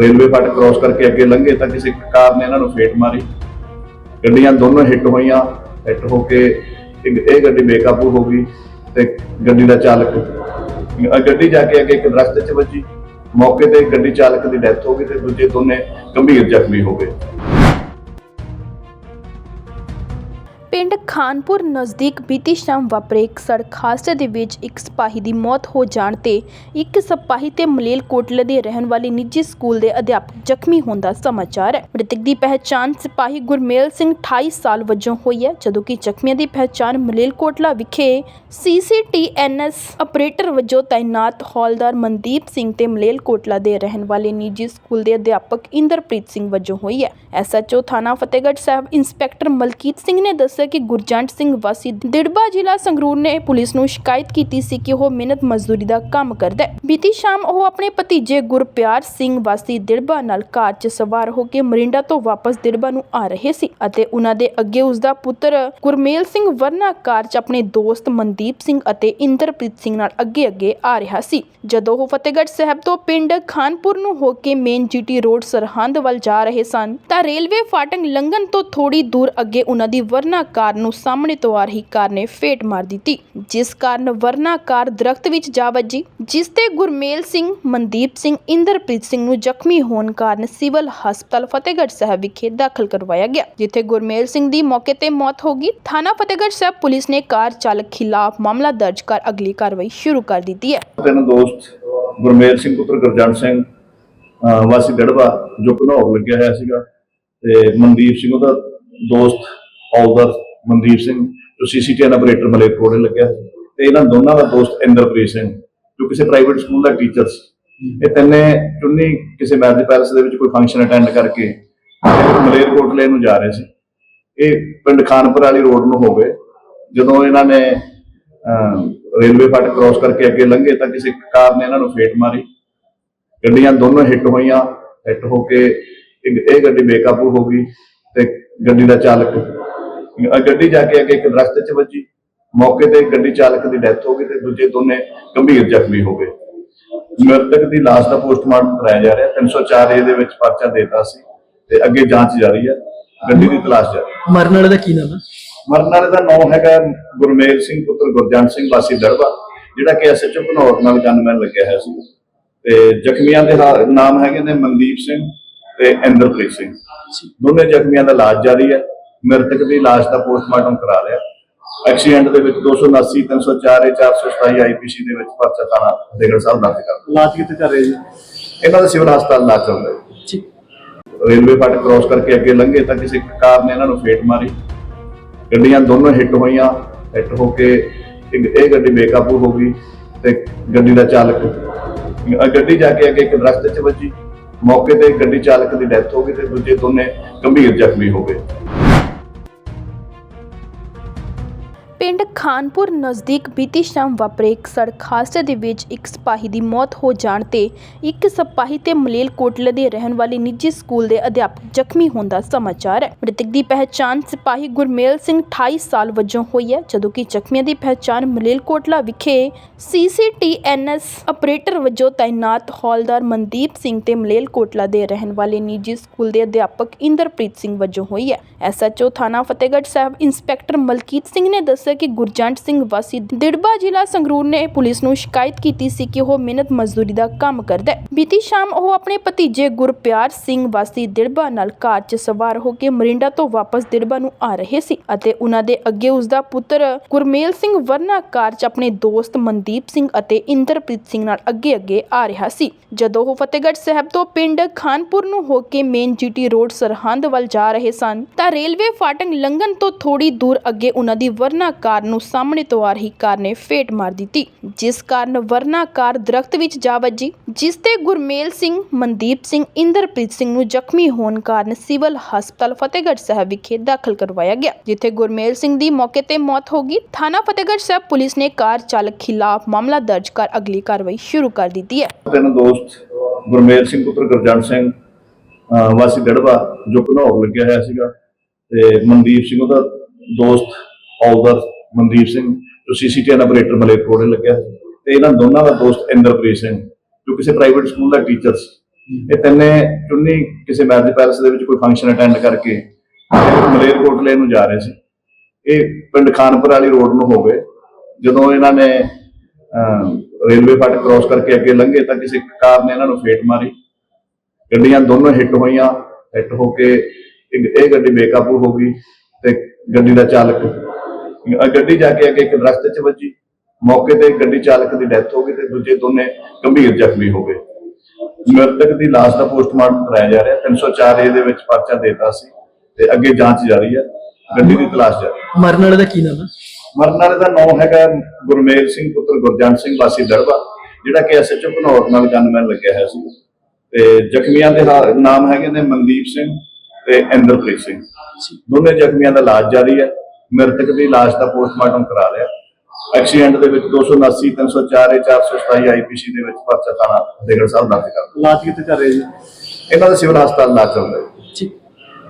Railway ਫਾਟਕ cross ਕਰਕੇ ਅੱਗੇ ਲੰਘੇ ਤਾਂ ਕਿਸੇ ਕਾਰ ਨੇ ਇਹਨਾਂ ਨੂੰ ਫੇਟ ਮਾਰੀ। ਗੱਡੀਆਂ ਦੋਨੋਂ ਹਿੱਟ ਹੋਈਆਂ, ਹਿੱਟ ਹੋ ਕੇ ਇਹ ਗੱਡੀ ਬੇਕਾਬੂ ਹੋ ਗਈ ਤੇ ਗੱਡੀ ਦਾ ਚਾਲਕ ਗੱਡੀ ਜਾ ਕੇ ਅੱਗੇ ਇੱਕ ਦਰਖਤ 'ਚ ਵੱਜੀ। ਮੌਕੇ ਤੇ ਗੱਡੀ ਚਾਲਕ ਦੀ ਡੈਥ ਹੋ ਗਈ ਤੇ ਦੂਜੇ ਦੋਨੇ ਗੰਭੀਰ ਜ਼ਖਮੀ ਹੋ ਗਏ। ਪਿੰਡ ਖਾਨਪੁਰ ਨਜ਼ਦੀਕ ਬੀਤੀ ਸ਼ਾਮ ਵਾਪਰੇ ਇੱਕ ਸੜਕ ਹਾਦਸੇ ਦੇ ਵਿੱਚ ਇੱਕ ਸਿਪਾਹੀ ਦੀ ਮੌਤ ਹੋ ਜਾਣ ਤੇ ਇੱਕ ਸਿਪਾਹੀ ਤੇ ਮਲੇਲ ਦੇ ਰਹਿਣ ਵਾਲੇ ਨਿੱਜੀ ਸਕੂਲ ਦੇ ਅਧਿਆਪਕ ਜ਼ਖਮੀ ਹੋਣ ਦਾ ਸਮਾਚਾਰ ਹੈ। ਮ੍ਰਿਤਕ ਦੀ ਪਹਿਚਾਣ ਸਿਪਾਹੀ ਗੁਰਮੇਲ ਸਿੰਘ 28 ਸਾਲ ਵਜੋਂ ਹੋਈ ਹੈ, ਜਦੋਂ ਕਿ ਜ਼ਖਮੀਆਂ ਦੀ ਪਹਿਚਾਣ ਮਲੇਲ ਵਿਖੇ ਸੀਸੀਟੀਐਨਐਸ ਆਪਰੇਟਰ ਵਜੋਂ ਤਾਇਨਾਤ ਹੌਲਦਾਰ ਮਨਦੀਪ ਸਿੰਘ ਤੇ ਮਲੇਲਕੋਟਲਾ ਦੇ ਰਹਿਣ ਵਾਲੇ ਨਿੱਜੀ ਸਕੂਲ ਦੇ ਅਧਿਆਪਕ ਇੰਦਰਪ੍ਰੀਤ ਸਿੰਘ ਵਜੋਂ ਹੋਈ ਹੈ। ਐਸਐਚਓ ਥਾਣਾ ਫਤਿਹਗੜ੍ਹ ਸਾਹਿਬ ਇੰਸਪੈਕਟਰ ਮਲਕੀਤ ਸਿੰਘ ਨੇ ਦੱਸਿਆ ਕਿ ਗੁਰਜੰਟ ਸਿੰਘ ਵਾਸੀ ਦਿੜਬਾ ਜ਼ਿਲ੍ਹਾ ਸੰਗਰੂਰ ਨੇ ਪੁਲਿਸ ਨੂੰ ਸ਼ਿਕਾਇਤ ਕੀਤੀ ਸੀ ਕਿ ਉਹ ਮਿਹਨਤ ਮਜ਼ਦੂਰੀ ਦਾ ਕੰਮ ਕਰਦਾ ਹੈ। ਬੀਤੀ ਸ਼ਾਮ ਉਹ ਆਪਣੇ ਭਤੀਜੇ ਗੁਰਪਿਆਰ ਸਿੰਘ ਵਾਸੀ ਦਿੜਬਾ ਨਾਲ ਕਾਰ 'ਚ ਸਵਾਰ ਹੋ ਕੇ ਮਰਿੰਡਾ ਤੋਂ ਵਾਪਸ ਦਿੜਬਾ ਨੂੰ ਆ ਰਹੇ ਸੀ ਅਤੇ ਉਹਨਾਂ ਦੇ ਅੱਗੇ ਉਸ ਦਾ ਪੁੱਤਰ ਗੁਰਮੇਲ ਸਿੰਘ ਵਰਨਾ ਕਾਰ 'ਚ ਆਪਣੇ ਦੋਸਤ ਮਨਦੀਪ ਸਿੰਘ ਅਤੇ ਇੰਦਰਪ੍ਰੀਤ ਸਿੰਘ ਨਾਲ ਅੱਗੇ-ਅੱਗੇ ਆ ਰਿਹਾ ਸੀ। ਜਦੋਂ ਉਹ ਫਤਿਹਗੜ੍ਹ ਸਾਹਿਬ ਤੋਂ ਪਿੰਡ ਖਾਨਪੁਰ ਨੂੰ ਹੋ ਕੇ ਮੇਨ ਜੀਟੀ ਰੋਡ ਸਰਹੰਦ ਵੱਲ ਜਾ ਰਹੇ ਸਨ ਤਾਂ ਰੇਲਵੇ ਫਾਟਕ ਲੰਘਣ ਤੋਂ ਥੋੜੀ ਦੂਰ ਅੱਗੇ ਉਹਨਾਂ ਦੀ ਵਰਨਾ ਕਾਰ ਨੂੰ ਸਾਹਮਣੇ ਤੋਂ ਆ ਰਹੀ ਕਾਰ ਨੇ ਫੇਟ ਮਾਰ ਦਿੱਤੀ, ਜਿਸ ਕਾਰਨ ਵਰਨਾ ਕਾਰ ਦਰਖਤ ਵਿੱਚ ਜਾ ਵੱਜੀ, ਜਿਸ ਤੇ ਗੁਰਮੇਲ ਸਿੰਘ, ਮਨਦੀਪ ਸਿੰਘ, ਇੰਦਰਪ੍ਰੀਤ ਸਿੰਘ ਨੂੰ ਜ਼ਖਮੀ ਹੋਣ ਕਾਰਨ ਸਿਵਲ ਹਸਪਤਾਲ ਫਤਿਹਗੜ੍ਹ ਸਾਹਿਬ ਵਿਖੇ ਦਾਖਲ ਕਰਵਾਇਆ ਗਿਆ, ਜਿੱਥੇ ਗੁਰਮੇਲ ਸਿੰਘ ਦੀ ਮੌਕੇ ਤੇ ਮੌਤ ਹੋ ਗਈ। ਥਾਣਾ ਫਤਿਹਗੜ੍ਹ ਸਾਹਿਬ ਪੁਲਿਸ ਨੇ ਕਾਰ ਚਾਲਕ ਖਿਲਾਫ ਮਾਮਲਾ ਦਰਜ ਕਰ ਅਗਲੀ ਕਾਰਵਾਈ ਸ਼ੁਰੂ ਕਰ ਦਿੱਤੀ ਹੈ। ਤਿੰਨ ਦੋਸਤ, ਗੁਰਮੇਲ ਸਿੰਘ, ਪੁੱਤਰ ਗੁਰਜੰਟ ਸਿੰਘ ਵਾਸੀ ਦੜਵਾ ਜੋ ਘਨੌਰ ਲੱਗਿਆ ਹੋਇਆ ਸੀਗਾ, ਤੇ ਮਨਦੀਪ ਸਿੰਘ ਉਹਦਾ ਦੋਸਤ, ਹੌਲਦਾਰ ਮਨਦੀਪ ਸਿੰਘ, ਜੋ ਸੀਸੀਟੀਐਨ ਆਪਰੇਟਰ ਮਲੇਰਕੋਟਲੇ ਲੱਗਿਆ ਹੋਇਆ ਤੇ ਇਹਨਾਂ ਦੋਨਾਂ ਦਾ ਦੋਸਤ ਇੰਦਰਪ੍ਰੀਤ ਸਿੰਘ, ਜੋ ਕਿਸੇ ਪ੍ਰਾਈਵੇਟ ਸਕੂਲ ਦਾ ਟੀਚਰ ਸੀ। ਇਹ ਤਿੰਨੇ ਚੁੰਨੀ ਕਿਸੇ ਮੈਰਿਜ ਪੈਲਸ ਦੇ ਵਿੱਚ ਕੋਈ ਫੰਕਸ਼ਨ ਅਟੈਂਡ ਕਰਕੇ ਮਲੇਰਕੋਟਲੇ ਨੂੰ ਜਾ ਰਹੇ ਸੀ। ਇਹ ਪਿੰਡ ਖਾਨਪੁਰ ਵਾਲੀ ਰੋਡ ਨੂੰ ਹੋ ਗਏ। ਜਦੋਂ ਇਹਨਾਂ ਨੇ ਰੇਲਵੇ ਫਾਟਕ ਕ੍ਰਾਸ ਕਰਕੇ ਅੱਗੇ ਲੰਘੇ ਤਾਂ ਕਿਸੇ ਕਾਰ ਨੇ ਇਹਨਾਂ ਨੂੰ ਫੇਟ ਮਾਰੀ। ਗੱਡੀਆਂ ਦੋਨੋਂ ਹਿੱਟ ਹੋਈਆਂ। ਹਿੱਟ ਹੋ ਕੇ ਇਹ ਗੱਡੀ ਬੇਕਾਬੂ ਹੋ ਗਈ ਤੇ ਗੱਡੀ ਦਾ ਚਾਲਕ ਗੱਡੀ ਜਾ ਕੇ ਅੱਗੇ ਇੱਕ ਦਰਖਤ 'ਚ ਵੱਜੀ। ਮੌਕੇ ਤੇ ਗੱਡੀ ਚਾਲਕ ਦੀ ਡੈਥ ਹੋ ਗਈ ਤੇ ਦੂਜੇ ਦੋਨੇ ਗੰਭੀਰ ਜ਼ਖਮੀ ਹੋ ਗਏ। ਮ੍ਰਿਤਕ ਦੀ ਲਾਸ਼ ਦਾ ਪੋਸਟਮਾਰਟਮ ਕਰਾਇਆ ਜਾ ਰਿਹਾ। 304 ਏ ਦੇ ਵਿੱਚ ਪਰਚਾ ਦੇਤਾ ਸੀ ਤੇ ਅੱਗੇ ਜਾਂਚ ਜਾਰੀ ਹੈ। ਗੱਡੀ ਦੀ ਤਲਾਸ਼ ਜਾਰੀ। ਮਰਨ ਵਾਲੇ ਦਾ ਕੀ ਨਾਮ ਹੈ? ਮਰਨ ਵਾਲੇ ਦਾ ਨਾਮ ਹੈਗਾ ਗੁਰਮੇਲ ਸਿੰਘ ਪੁੱਤਰ ਗੁਰਜੰਟ ਸਿੰਘ ਵਾਸੀ ਦੜਵਾ ਜਿਹੜਾ ਕਿ ਐਸਐਚਓ ਘਨੌਰ ਨਾਲ ਗਨਮੈਨ ਲੱਗਿਆ ਹੋਇਆ ਸੀ। ਤੇ ਜ਼ਖਮੀਆਂ ਦੇ ਨਾਮ ਹੈਗੇ ਨੇ ਮਨਦੀਪ ਸਿੰਘ ਤੇ ਇੰਦਰਪ੍ਰੀਤ ਸਿੰਘ। ਦੋਨੇ ਜ਼ਖਮੀਆਂ ਦਾ ਇਲਾਜ ਜਾਰੀ ਹੈ। ਮ੍ਰਿਤਕ ਦੀ ਲਾਸ਼ ਦਾ ਪੋਸਟਮਾਰਟਮ ਕਰਾ ਲਿਆ। ਐਕਸੀਡੈਂਟ ਦੇ ਵਿੱਚ 279 304 427 ਆਈਪੀਸੀ ਦੇ ਵਿੱਚ ਪਰਚਾ ਥਾਣਾ ਫਤਿਹਗੜ੍ਹ ਸਾਹਿਬ ਦਰਜ ਕਰ। ਇਲਾਜ ਕਿੱਥੇ ਚੱਲ ਰਿਹਾ ਜੀ? ਇਹਨਾਂ ਦਾ ਸਿਵਲ ਹਸਪਤਾਲ ਇਲਾਜ ਚੱਲ ਰਿਹਾ ਠੀਕ। ਰੇਲਵੇ ਫਾਟਕ ਕ੍ਰਾਸ ਕਰਕੇ ਅੱਗੇ ਲੰਘੇ ਤਾਂ ਕਿਸੇ ਕਾਰ ਨੇ ਇਹਨਾਂ ਨੂੰ ਫੇਟ ਮਾਰੀ। ਗੱਡੀਆਂ ਦੋਨੋਂ ਹਿੱਟ ਹੋਈਆਂ। ਹਿੱਟ ਹੋ ਕੇ ਇਹ ਗੱਡੀ ਬੇਕਾਬੂ ਹੋ ਗਈ ਤੇ ਗੱਡੀ ਦਾ ਚਾਲਕ ਗੱਡੀ ਜਾ ਕੇ ਅੱਗੇ ਇੱਕ ਦਰਖਤ 'ਚ ਵੱਜੀ। ਮੌਕੇ ਤੇ ਗੱਡੀ ਚਾਲਕ ਦੀ ਡੈਥ ਹੋ ਗਈ ਤੇ ਦੂਜੇ ਦੋਨੇ ਗੰਭੀਰ ਜ਼ਖਮੀ ਹੋ ਗਏ। ਪਿੰਡ ਖਾਨਪੁਰ ਨਜ਼ਦੀਕ ਬੀਤੀ ਸ਼ਾਮ ਵਾਪਰੇ ਇੱਕ ਸੜਕ ਹਾਦਸੇ ਦੇ ਵਿੱਚ ਇੱਕ ਸਿਪਾਹੀ ਦੀ ਮੌਤ ਹੋ ਜਾਣ ਤੇ ਇੱਕ ਸਿਪਾਹੀ ਤੇ ਮਲੇਲਕੋਟਲੇ ਦੇ ਰਹਿਣ ਵਾਲੇ ਨਿੱਜੀ ਸਕੂਲ ਦੇ ਅਧਿਆਪਕ ਜ਼ਖਮੀ ਹੋਣ ਦਾ ਸਮਾਚਾਰ ਹੈ। ਮ੍ਰਿਤਕ ਦੀ ਪਹਿਚਾਣ ਸਿਪਾਹੀ ਗੁਰਮੇਲ ਸਿੰਘ 28 ਸਾਲ ਵਜੋਂ ਹੋਈ ਹੈ, ਜਦੋਂ ਕਿ ਜ਼ਖਮੀਆਂ ਦੀ ਪਹਿਚਾਣ ਮਲੇਲ ਵਿਖੇ ਸੀਸੀਟੀਐਨਐਸ ਆਪਰੇਟਰ ਵਜੋਂ ਤਾਇਨਾਤ ਹੌਲਦਾਰ ਮਨਦੀਪ ਸਿੰਘ ਤੇ ਮਲੇਲਕੋਟਲਾ ਦੇ ਰਹਿਣ ਵਾਲੇ ਨਿੱਜੀ ਸਕੂਲ ਦੇ ਅਧਿਆਪਕ ਇੰਦਰਪ੍ਰੀਤ ਸਿੰਘ ਵਜੋਂ ਹੋਈ ਹੈ। ਐਸਐਚਓ ਥਾਣਾ ਫਤਿਹਗੜ੍ਹ ਸਾਹਿਬ ਇੰਸਪੈਕਟਰ ਮਲਕੀਤ ਸਿੰਘ ਨੇ ਦੱਸਿਆ ਕਿ ਗੁਰਜੰਟ ਸਿੰਘ ਵਾਸੀ ਦਿੜਬਾ ਜ਼ਿਲ੍ਹਾ ਸੰਗਰੂਰ ਨੇ ਪੁਲਿਸ ਨੂੰ ਸ਼ਿਕਾਇਤ ਕੀਤੀ ਸੀ ਕਿ ਉਹ ਮਿਹਨਤ ਮਜ਼ਦੂਰੀ ਦਾ ਕੰਮ ਕਰਦਾ ਹੈ। ਬੀਤੀ ਸ਼ਾਮ ਉਹ ਆਪਣੇ ਭਤੀਜੇ ਗੁਰਪਿਆਰ ਸਿੰਘ ਵਾਸੀ ਦਿੜਬਾ ਨਾਲ ਕਾਰ 'ਚ ਸਵਾਰ ਹੋ ਕੇ ਮਰਿੰਡਾ ਤੋਂ ਵਾਪਸ ਦਿੜਬਾ ਨੂੰ ਆ ਰਹੇ ਸੀ ਅਤੇ ਉਹਨਾਂ ਦੇ ਅੱਗੇ ਉਸ ਦਾ ਪੁੱਤਰ ਗੁਰਮੇਲ ਸਿੰਘ ਵਰਨਾ ਕਾਰ 'ਚ ਆਪਣੇ ਦੋਸਤ ਮਨਦੀਪ ਸਿੰਘ ਅਤੇ ਇੰਦਰਪ੍ਰੀਤ ਸਿੰਘ ਨਾਲ ਅੱਗੇ-ਅੱਗੇ ਆ ਰਿਹਾ ਸੀ। ਜਦੋਂ ਉਹ ਫਤਿਹਗੜ੍ਹ ਸਾਹਿਬ ਤੋਂ ਪਿੰਡ ਖਾਨਪੁਰ ਨੂੰ ਹੋ ਕੇ ਮੇਨ ਜੀਟੀ ਰੋਡ ਸਰਹੰਦ ਵੱਲ ਜਾ ਰਹੇ ਸਨ ਤਾਂ ਰੇਲਵੇ ਫਾਟਕ ਲੰਘਣ ਤੋਂ ਥੋੜੀ ਦੂਰ ਅੱਗੇ ਉਹਨਾਂ ਦੀ ਵਰਨਾ ਕਾਰ ਨੂੰ ਸਾਹਮਣੇ ਤੋਂ ਆ ਰਹੀ ਕਾਰ ਨੇ ਫੇਟ ਮਾਰ ਦਿੱਤੀ, ਜਿਸ ਕਾਰਨ ਵਰਨਾ ਕਾਰ ਦਰਖਤ ਵਿੱਚ ਜਾ ਵੱਜੀ, ਜਿਸ ਤੇ ਗੁਰਮੇਲ ਸਿੰਘ, ਮਨਦੀਪ ਸਿੰਘ, ਇੰਦਰਪ੍ਰੀਤ ਸਿੰਘ ਨੂੰ ਜ਼ਖਮੀ ਹੋਣ ਕਾਰਨ ਸਿਵਲ ਹਸਪਤਾਲ ਫਤਿਹਗੜ੍ਹ ਸਾਹਿਬ ਵਿਖੇ ਦਾਖਲ ਕਰਵਾਇਆ ਗਿਆ, ਜਿੱਥੇ ਗੁਰਮੇਲ ਸਿੰਘ ਦੀ ਮੌਕੇ ਤੇ ਮੌਤ ਹੋ ਗਈ। ਥਾਣਾ ਫਤਿਹਗੜ੍ਹ ਸਾਹਿਬ ਪੁਲਿਸ ਨੇ ਕਾਰ ਚਾਲਕ ਖਿਲਾਫ ਮਾਮਲਾ ਦਰਜ ਕਰ ਅਗਲੀ ਕਾਰਵਾਈ ਸ਼ੁਰੂ ਕਰ ਦਿੱਤੀ ਹੈ। ਤਿੰਨ ਦੋਸਤ, ਗੁਰਮੇਲ ਸਿੰਘ, ਪੁੱਤਰ ਗੁਰਜੰਟ ਸਿੰਘ ਵਾਸੀ ਦੜਵਾ ਜੋ ਘਨੌਰ ਲੱਗਿਆ ਹੋਇਆ ਸੀਗਾ, ਤੇ ਮਨਦੀਪ ਸਿੰਘ ਉਹਦਾ ਦੋਸਤ, ਹੌਲਦਾਰ ਮਨਦੀਪ ਸਿੰਘ ਜੋ ਸੀਸੀਟੀਐਨ ਆਪਰੇਟਰ ਮਲੇਰਕੋਟਲੇ ਲੱਗਿਆ। ਤੇ ਇਹਨਾਂ ਦੋਨਾਂ ਦਾ ਦੋਸਤ ਇੰਦਰਪ੍ਰੀਤ ਸਿੰਘ ਜੋ ਕਿਸੇ ਪ੍ਰਾਈਵੇਟ ਸਕੂਲ ਦਾ ਟੀਚਰ ਸੀ। ਇਹ ਤਿੰਨੇ ਚੁੰਨੀ ਕਿਸੇ ਮੈਰਿਜ ਪੈਲਸ ਦੇ ਵਿੱਚ ਕੋਈ ਫੰਕਸ਼ਨ ਅਟੈਂਡ ਕਰਕੇ ਮਲੇਰਕੋਟਲੇ ਨੂੰ ਜਾ ਰਹੇ ਸੀ। ਇਹ ਪਿੰਡ ਖਾਨਪੁਰ ਵਾਲੀ ਰੋਡ ਨੂੰ ਹੋ ਗਏ। ਜਦੋਂ ਇਹਨਾਂ ਨੇ ਰੇਲਵੇ ਫਾਟਕ ਕ੍ਰਾਸ ਕਰਕੇ ਅੱਗੇ ਲੰਘੇ ਤਾਂ ਕਿਸੇ ਕਾਰ ਨੇ ਇਹਨਾਂ ਨੂੰ ਫੇਟ ਮਾਰੀ। ਗੱਡੀਆਂ ਦੋਨੋਂ ਹਿੱਟ ਹੋਈਆਂ। ਹਿੱਟ ਹੋ ਕੇ ਇੱਕ ਇਹ ਗੱਡੀ ਬੇਕਾਬੂ ਹੋ ਗਈ ਤੇ ਗੱਡੀ ਦਾ ਚਾਲਕ ਗੱਡੀ ਜਾ ਕੇ ਅੱਗੇ ਇੱਕ ਦਰਖਤ 'ਚ ਵੱਜੀ। ਮੌਕੇ ਤੇ ਗੱਡੀ ਚਾਲਕ ਦੀ ਡੈਥ ਹੋ ਗਈ ਤੇ ਦੂਜੇ ਦੋਨੇ ਗੰਭੀਰ ਜ਼ਖਮੀ ਹੋ ਗਏ। ਮ੍ਰਿਤਕ ਦੀ ਲਾਸ਼ ਦਾ ਪੋਸਟਮਾਰਟਮ ਕਰਾਇਆ ਜਾ ਰਿਹਾ। 304 ਏ ਦੇ ਵਿੱਚ ਪਰਚਾ ਦੇਤਾ ਸੀ ਤੇ ਅੱਗੇ ਜਾਂਚ ਜਾਰੀ ਹੈ ਗੱਡੀ ਦੀ ਤਲਾਸ਼ ਜਾਰੀ। ਹੈ। ਮਰਨ ਵਾਲੇ ਦਾ ਕੀ ਨਾਮ ਹੈ? ਮਰਨ ਵਾਲੇ ਦਾ ਨਾਮ ਹੈਗਾ ਗੁਰਮੇਲ ਸਿੰਘ ਪੁੱਤਰ ਗੁਰਜੰਟ ਸਿੰਘ ਵਾਸੀ ਦੜਵਾ ਜਿਹੜਾ ਕਿ ਐਸਐਚਓ ਘਨੌਰ ਨਾਲ ਗਨਮੈਨ ਲੱਗਿਆ ਹੋਇਆ ਸੀ। ਤੇ ਜ਼ਖਮੀਆਂ ਦੇ ਨਾਮ ਹੈਗੇ ਨੇ ਮਨਦੀਪ ਸਿੰਘ ਤੇ ਇੰਦਰਪ੍ਰੀਤ ਸਿੰਘ। ਦੋਨੇ ਜ਼ਖਮੀਆਂ ਦਾ ਇਲਾਜ ਜਾਰੀ ਹੈ ਮ੍ਰਿਤਕ ਦੀ ਲਾਸ਼ ਦਾ ਪੋਸਟਮਾਰਟਮ ਕਰਾ ਲਿਆ। ਐਕਸੀਡੈਂਟ ਦੇ ਵਿੱਚ 279 304 427 ਆਈਪੀਸੀ ਦੇ ਵਿੱਚ ਪਰਚਾ ਥਾਣਾ ਫਤਿਹਗੜ੍ਹ ਸਾਹਿਬ ਦਰਜ ਕਰ। ਇਲਾਜ ਕਿੱਥੇ ਚੱਲ ਰਿਹਾ ਜੀ? ਇਹਨਾਂ ਦਾ ਸਿਵਲ ਹਸਪਤਾਲ ਇਲਾਜ ਚੱਲ ਰਿਹਾ। ਠੀਕ।